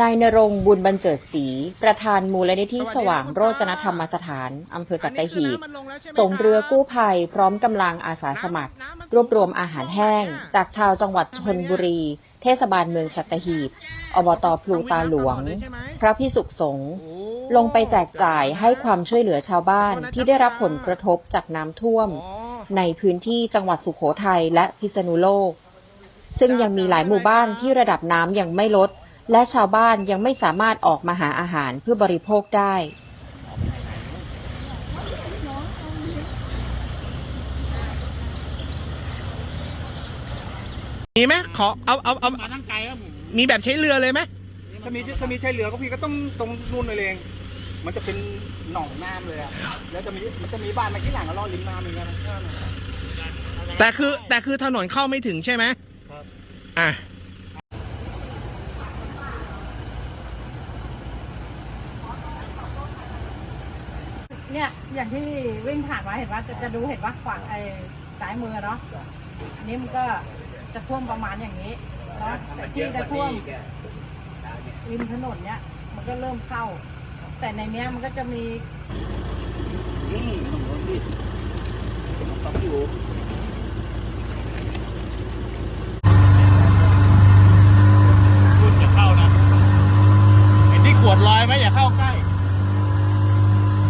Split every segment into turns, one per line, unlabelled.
นายนรงค์บุญบรรเจิดศรีประธานมูลนิธิสว่างโรจนธรรมสถานอำเภอสัตหีบส่งเรือกู้ภัยพร้อมกำลังอาสาสมัคร รวบรวมอาหารแห้ง จากชาวจังหวัดชนบุรี เทศบาลเมืองสัตหีบ อบตพลูตาหลวง พระพิสุขสงฆ์ลงไปแจกจ่ายให้ความช่วยเหลือชาวบ้านที่ได้รับผลกระทบจากน้ำท่วม ในพื้นที่จังหวัดสุโขทัยและพิษณุโลก ซึ่งยังมีหลายหมู่บ้านที่ระดับน้ำยังไม่ลด และชาวบ้านยังไม่สามารถออกมาหาอาหารเพื่อบริโภคได้
มีไหมขอเอาเอาเอา
มาทั้งไกลครับผม
มีแบบใช้เรือเลยไหม
ถ้ามีถ้ามีใช้เรือก็พี่ก็ต้องตรงนู่นเลยเอง มันจะเป็นหนองน้ำเลยอะแล้วจะมีมันจะมีบ้านมาที่หลังก็ล่อริมน้ำเหมือนกันนะ
แต่คือแต่คือถนนเข้าไม่ถึงใช่ไหม
ครับ
อะ
เนี่ยอย่างที่วิ่งผ่านมาเห็นว่าจะจะดูเห็นว่าฝั่งไอ้สายมือเนาะอันนี้มันก็จะท่วมประมาณอย่างนี้เนาะแต่ที่จะท่วมริมถนนเนี่ย มันก็เริ่มเข้า แต่ในเนี้ยมันก็จะมี
คุณจะเข้านะ เห็นที่ขวดลอยไหมอย่าเข้าใกล้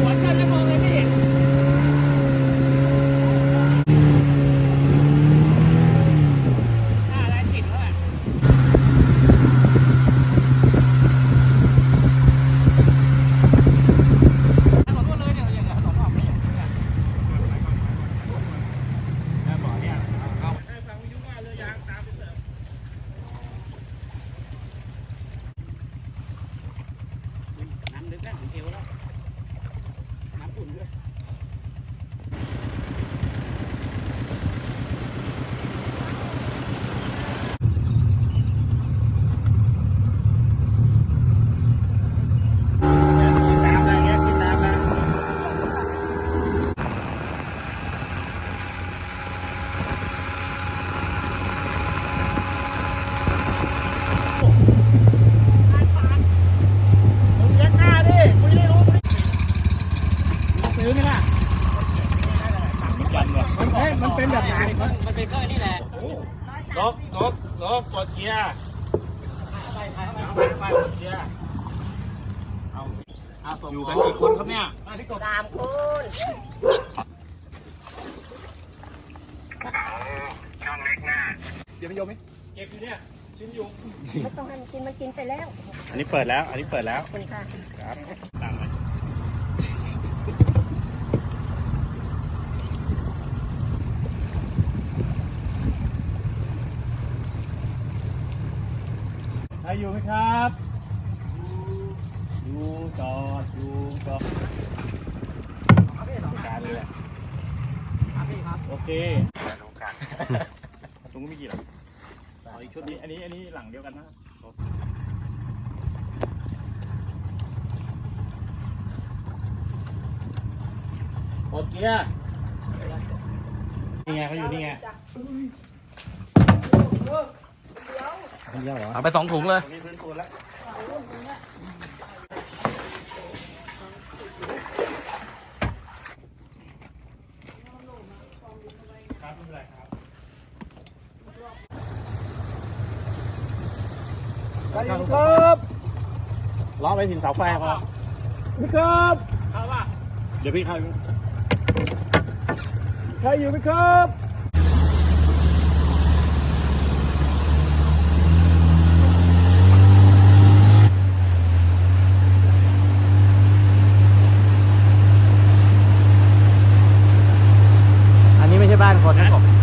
หัวชันแล้วมองเลยไม่เห็นหน้าร้านจิตแล้วอะ น้ำลึกแล้วถึงเอวแล้ว น้ำอุ่นด้วย กินน้ำแล้วเงี้ยกินน้ำแล้ว
มึงยักหน้าดิมึงจะได้รู้
ซื้อไหมล่ะมันเอ้ย มันเป็นแบบไหนมันมันเป็นก็อันนี้แหละ
ลบลบลบกดเกียร์
ไปไปไปไปเดี๋ยวเอาเอาอยู่กันกี่คนครับเนี่ย
สามคน
เดี๋ยวไปโยมไหม
เก็บอยู่เนี่ยชิ้นอยู่
ไม่ต้องให้มันกินมันกินไปแล้ว
อันนี้เปิดแล้ว อันนี้เปิดแล้ว
คุณค่ะ
ครับตามไหม
ใคร อยู่ไหมครับ อยู่จอดอยู่จอดการเลยอะโอเคตรงกลางตรงนู้นมีกี่หลังอ๋ออีกชุดนี้ อันนี้ อันนี้หลังเดียวกันนะกดเกียร์นี่ไงเขาอยู่นี่ไง
เอาไปสองถุงเลย
ตรงนี้พื้นปูนแล้วครับไม่เป็นไรครับ
ครับล้อไปถึงเสาไฟพอ
ครับเข้าป่ะ
เดี๋ยวพี่เข้า
ใครอยู่ไหมครับ
อันนี้ไม่ใช่ บ้านคนนะผม